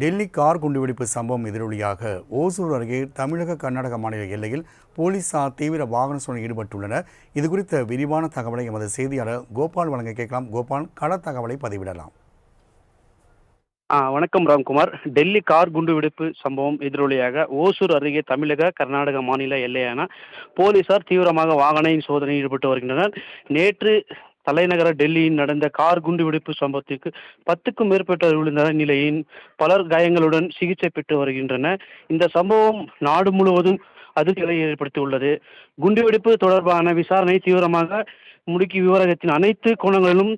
Delhi car குண்டுவெடிப்பு சம்பவம் எதிரொலியாக ஓசூர் அருகே தமிழக கர்நாடக மாநில எல்லையில் போலீசார் தீவிர வாகன சோதனையில் ஈடுபட்டுள்ளனர். இது குறித்த விரிவான தகவலை எமது செய்தியாளர் கோபால் வழங்க கேட்கலாம். கோபால் கள தகவலை பதிவிடலாம். ஆ வணக்கம் ராம்குமார். டெல்லி கார் குண்டு வெடிப்பு சம்பவம் எதிரொலியாக ஓசூர் அருகே தமிழக கர்நாடக மாநில எல்லையான போலீசார் தீவிரமாக வாகன சோதனையில் ஈடுபட்டு வருகின்றனர். நேற்று தலைநகர டெல்லியில் நடந்த கார் குண்டுவெடிப்பு சம்பவத்திற்கு பத்துக்கும் மேற்பட்டோர் விழுந்த நிலையில் பலர் காயங்களுடன் சிகிச்சை பெற்று வருகின்றனர். இந்த சம்பவம் நாடு முழுவதும் அதிர்ச்சிகளை ஏற்படுத்தியுள்ளது. குண்டுவெடிப்பு தொடர்பான விசாரணை தீவிரமாக முடுக்கி விவரத்தின் அனைத்து கோணங்களிலும்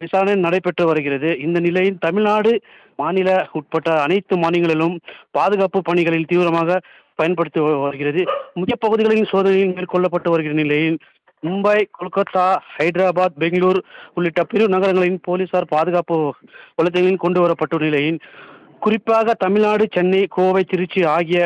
விசாரணை நடைபெற்று வருகிறது. இந்த நிலையில் தமிழ்நாடு மாநில உட்பட்ட அனைத்து மாநிலங்களிலும் பாதுகாப்பு பணிகளில் தீவிரமாக பயன்படுத்தி வருகிறது. முக்கிய பகுதிகளின் சோதனையில் மேற்கொள்ளப்பட்டு வருகிற நிலையில் மும்பை கொல்கத்தா ஹைதராபாத் பெங்களூர் உள்ளிட்ட பிற நகரங்களின் போலீசார் பாதுகாப்பு வலயங்களில் கொண்டு வரப்பட்டுள்ள நிலையில் குறிப்பாக தமிழ்நாடு சென்னை கோவை திருச்சி ஆகிய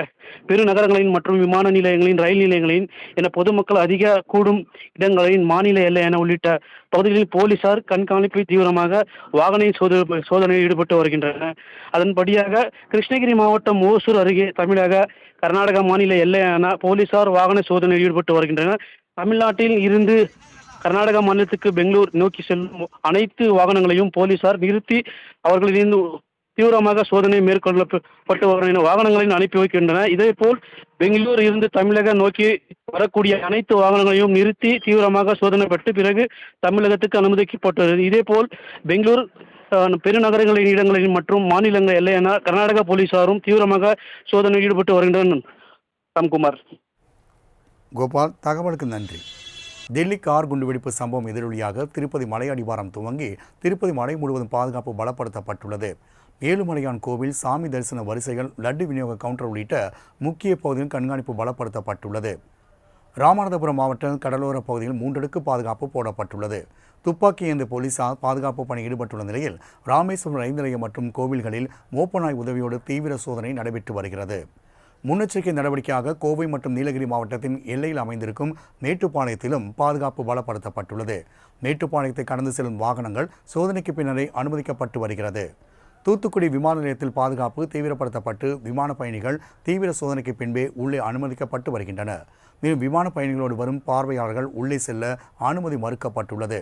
பெருநகரங்களின் மற்றும் விமான நிலையங்களின் ரயில் நிலையங்களின் என பொதுமக்கள் அதிக கூடும் இடங்களின் மாநில எல்லை என உள்ளிட்ட பகுதிகளில் போலீசார் கண்காணிப்பு தீவிரமாக வாகன சோதனை சோதனையில் ஈடுபட்டு வருகின்றனர். அதன்படியாக கிருஷ்ணகிரி மாவட்டம் ஓசூர் அருகே தமிழக கர்நாடக மாநில எல்லையான போலீசார் வாகன சோதனையில் ஈடுபட்டு வருகின்றனர். தமிழ்நாட்டில் இருந்து கர்நாடக மாநிலத்துக்கு பெங்களூர் நோக்கி செல்லும் அனைத்து வாகனங்களையும் போலீசார் நிறுத்தி அவர்களிலிருந்து தீவிரமாக சோதனை மேற்கொள்ளப்பட்டு வரும் வாகனங்களையும் அனுப்பி வைக்கின்றனர் இதேபோல் பெங்களூர் இருந்து தமிழக நோக்கி வரக்கூடிய அனைத்து வாகனங்களையும் நிறுத்தி தீவிரமாக சோதனை பெற்று பிறகு தமிழகத்துக்கு அனுமதிக்கப்பட்டுள்ளது. இதேபோல் பெங்களூர் பெருநகரங்களின் இடங்களில் மற்றும் மாநிலங்கள் எல்லையான கர்நாடக போலீசாரும் தீவிரமாக சோதனையில் ஈடுபட்டு வருகின்றனர். ராம்குமார். கோபால் தகவலுக்கு நன்றி. டெல்லி கார் குண்டுவெடிப்பு சம்பவம் எதிரொலியாக திருப்பதி மலை அடிவாரம் துவங்கி திருப்பதி மலை முழுவதும் பாதுகாப்பு பலப்படுத்தப்பட்டுள்ளது. ஏழுமலையான் கோவில் சாமி தரிசன வரிசைகள் லட்டு விநியோக கவுண்டர் உள்ளிட்ட முக்கிய பகுதியில் கண்காணிப்பு பலப்படுத்தப்பட்டுள்ளது. ராமநாதபுரம் மாவட்டம் கடலோர பகுதியில் மூன்றடுக்கு பாதுகாப்பு போடப்பட்டுள்ளது. துப்பாக்கி ஏந்த போலீசார் பாதுகாப்பு பணி ஈடுபட்டுள்ள நிலையில் ராமேஸ்வரம் ரயில் நிலையம் மற்றும் கோவில்களில் மோப்பநாய் உதவியோடு தீவிர சோதனை நடைபெற்று வருகிறது. முன்னெச்சரிக்கை நடவடிக்கையாக கோவை மற்றும் நீலகிரி மாவட்டத்தின் எல்லையில் அமைந்திருக்கும் மேட்டுப்பாளையத்திலும் பாதுகாப்பு பலப்படுத்தப்பட்டுள்ளது. மேட்டுப்பாளையத்தை கடந்து செல்லும் வாகனங்கள் சோதனைக்கு பின்னரே அனுமதிக்கப்பட்டு வருகிறது. தூத்துக்குடி விமான நிலையத்தில் பாதுகாப்பு தீவிரப்படுத்தப்பட்டு விமான பயணிகள் தீவிர சோதனைக்கு பின்பே உள்ளே அனுமதிக்கப்பட்டு வருகின்றனர். மேலும் விமான பயணிகளோடு வரும் பார்வையாளர்கள் உள்ளே செல்ல அனுமதி மறுக்கப்பட்டுள்ளது.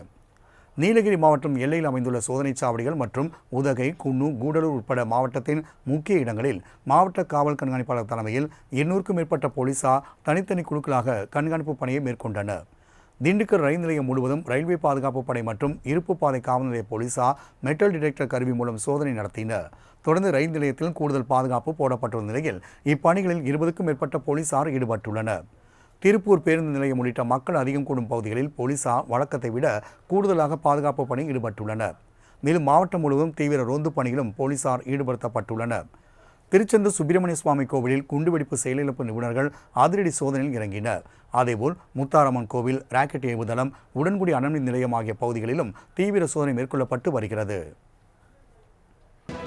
நீலகிரி மாவட்டம் எல்லையில் அமைந்துள்ள சோதனைச் சாவடிகள் மற்றும் உதகை குன்னு கூடலூர் உட்பட மாவட்டத்தின் முக்கிய இடங்களில் மாவட்ட காவல் கண்காணிப்பாளர் தலைமையில் எண்ணூறுக்கும் மேற்பட்ட போலீசார் தனித்தனி குழுக்களாக கண்காணிப்பு பணியை மேற்கொண்டனர். திண்டுக்கல் ரயில் நிலையம் முழுவதும் ரயில்வே பாதுகாப்பு படை மற்றும் இருப்பு பாதை காவல் நிலைய போலீசார் மெட்டல் டிடெக்டர் கருவி மூலம் சோதனை நடத்தினர். தொடர்ந்து ரயில் நிலையத்தில் கூடுதல் பாதுகாப்பு போடப்பட்டுள்ள நிலையில் இப்பணிகளில் இருபதுக்கும் மேற்பட்ட போலீசார் ஈடுபட்டுள்ளனர். திருப்பூர் பேருந்து நிலையம் உள்ளிட்ட மக்கள் அதிகம் கூடும் பகுதிகளில் போலீசார் வழக்கத்தை விட கூடுதலாக பாதுகாப்பு பணி ஈடுபட்டுள்ளனர். மேலும் மாவட்டம் முழுவதும் தீவிர ரோந்து பணியிலும் போலீசார் ஈடுபடுத்தப்பட்டுள்ளனர். திருச்செந்தூர் சுப்பிரமணிய சுவாமி கோவிலில் குண்டுவெடிப்பு செயலிழப்பு நிபுணர்கள் அதிரடி சோதனையில் இறங்கினர். அதேபோல் முத்தாரம்மன் கோவில் ராக்கெட் ஏவுதளம் உடன்குடி அனல்மின் நிலையம் ஆகிய பகுதிகளிலும் தீவிர சோதனை மேற்கொள்ளப்பட்டு வருகிறது.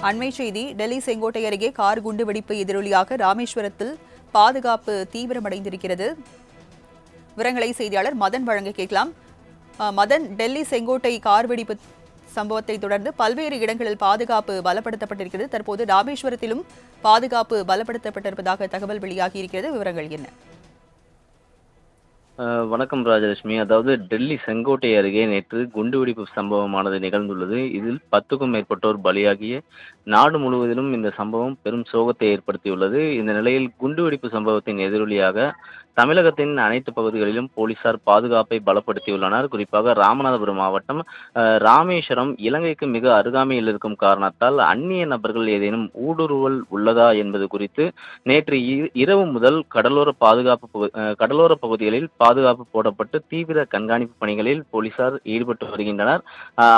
அண்மை செய்தி டெல்லி செங்கோட்டை அருகே கார் குண்டுவெடிப்பு எதிரொலியாக ராமேஸ்வரத்தில் பாதுகாப்பு தீவிரமடைந்திருக்கிறது. விவரங்களை செய்தியாளர் மதன் வழங்க கேட்கலாம். மதன் டெல்லி செங்கோட்டை கார் வெடிப்பு சம்பவத்தை தொடர்ந்து பல்வேறு இடங்களில் பாதுகாப்பு பலப்படுத்தப்பட்டிருக்கிறது. தற்போது ராமேஸ்வரத்திலும் பாதுகாப்பு பலப்படுத்தப்பட்டிருப்பதாக தகவல் வெளியாகி இருக்கிறது விவரங்கள் என்ன? வணக்கம் ராஜலட்சுமி. அதாவது டெல்லி செங்கோட்டை அருகே நேற்று குண்டுவெடிப்பு சம்பவமானது நிகழ்ந்துள்ளது. இதில் பத்துக்கும் மேற்பட்டோர் பலியாகிய நாடு முழுவதிலும் இந்த சம்பவம் பெரும் சோகத்தை ஏற்படுத்தியுள்ளது. இந்த நிலையில் குண்டுவெடிப்பு சம்பவத்தின் எதிரொலியாக தமிழகத்தின் அனைத்து பகுதிகளிலும் போலீசார் பாதுகாப்பை பலப்படுத்தியுள்ளனர். குறிப்பாக ராமநாதபுரம் மாவட்டம் ராமேஸ்வரம் இலங்கைக்கு மிக அருகாமையில் இருக்கும் காரணத்தால் அந்நிய நபர்கள் ஏதேனும் ஊடுருவல் உள்ளதா என்பது குறித்து நேற்று இ- இரவு முதல் கடலோர பாதுகாப்பு பகு- கடலோர பகுதிகளில் பாதுகாப்பு போடப்பட்டு தீவிர கண்காணிப்பு பணிகளில் போலீசார் ஈடுபட்டு வருகின்றனர்.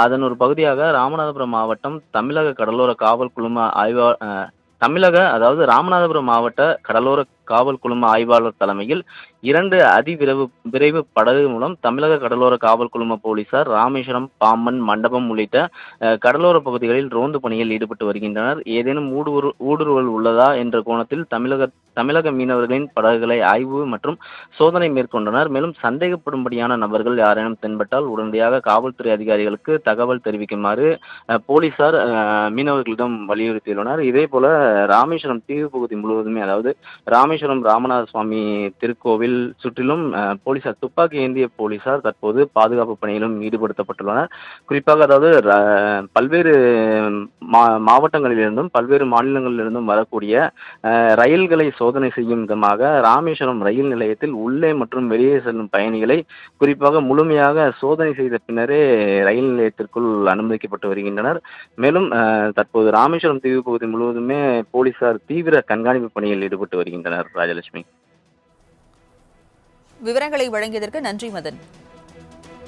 அதன் ஒரு பகுதியாக ராமநாதபுரம் மாவட்டம் தமிழக கடலோர காவல் குழும ஆய்வா தமிழக அதாவது ராமநாதபுரம் மாவட்ட கடலோர காவல் குழும ஆய்வாளர் தலைமையில் இரண்டு அதிவிரைவு விரைவு படகு மூலம் தமிழக கடலோர காவல் குழும போலீசார் ராமேஸ்வரம் பாம்பன் மண்டபம் உள்ளிட்ட கடலோர பகுதிகளில் ரோந்து பணியில் ஈடுபட்டு வருகின்றனர். ஏதேனும் ஊடுருவல் ஊடுருவல் உள்ளதா என்ற கோணத்தில் தமிழக தமிழக மீனவர்களின் படகுகளை ஆய்வு மற்றும் சோதனை மேற்கொண்டனர். மேலும் சந்தேகப்படும்படியான நபர்கள் யாரேனும் தென்பட்டால் உடனடியாக காவல்துறை அதிகாரிகளுக்கு தகவல் தெரிவிக்குமாறு போலீசார் மீனவர்களிடம் வலியுறுத்தியுள்ளனர். இதே போல ராமேஸ்வரம் தீவு பகுதி முழுவதுமே அதாவது ராமேஸ்வரம் ராமநாத சுவாமி திருக்கோவில் சுற்றிலும் போலீசார் துப்பாக்கி ஏந்திய போலீசார் தற்போது பாதுகாப்பு பணியிலும் ஈடுபடுத்தப்பட்டுள்ளனர். குறிப்பாக அதாவது பல்வேறு மா மாவட்டங்களிலிருந்தும் பல்வேறு மாநிலங்களிலிருந்தும் வரக்கூடிய ரயில்களை ரயில்களை சோதனை செய்யும் விதமாக ராமேஸ்வரம் ரயில் நிலையத்தில் உள்ளே மற்றும் வெளியே செல்லும் பயணிகளை குறிப்பாக முழுமையாக சோதனை செய்த பின்னரே ரயில் நிலையத்திற்குள் அனுமதிக்கப்பட்டு வருகின்றனர். மேலும் தற்போது ராமேஸ்வரம் தீவு பகுதி முழுவதுமே போலீசார் தீவிர கண்காணிப்பு பணியில் ஈடுபட்டு வருகின்றனர் ராஜலட்சுமி. விவரங்களை வழங்கியதற்கு நன்றி மதன்.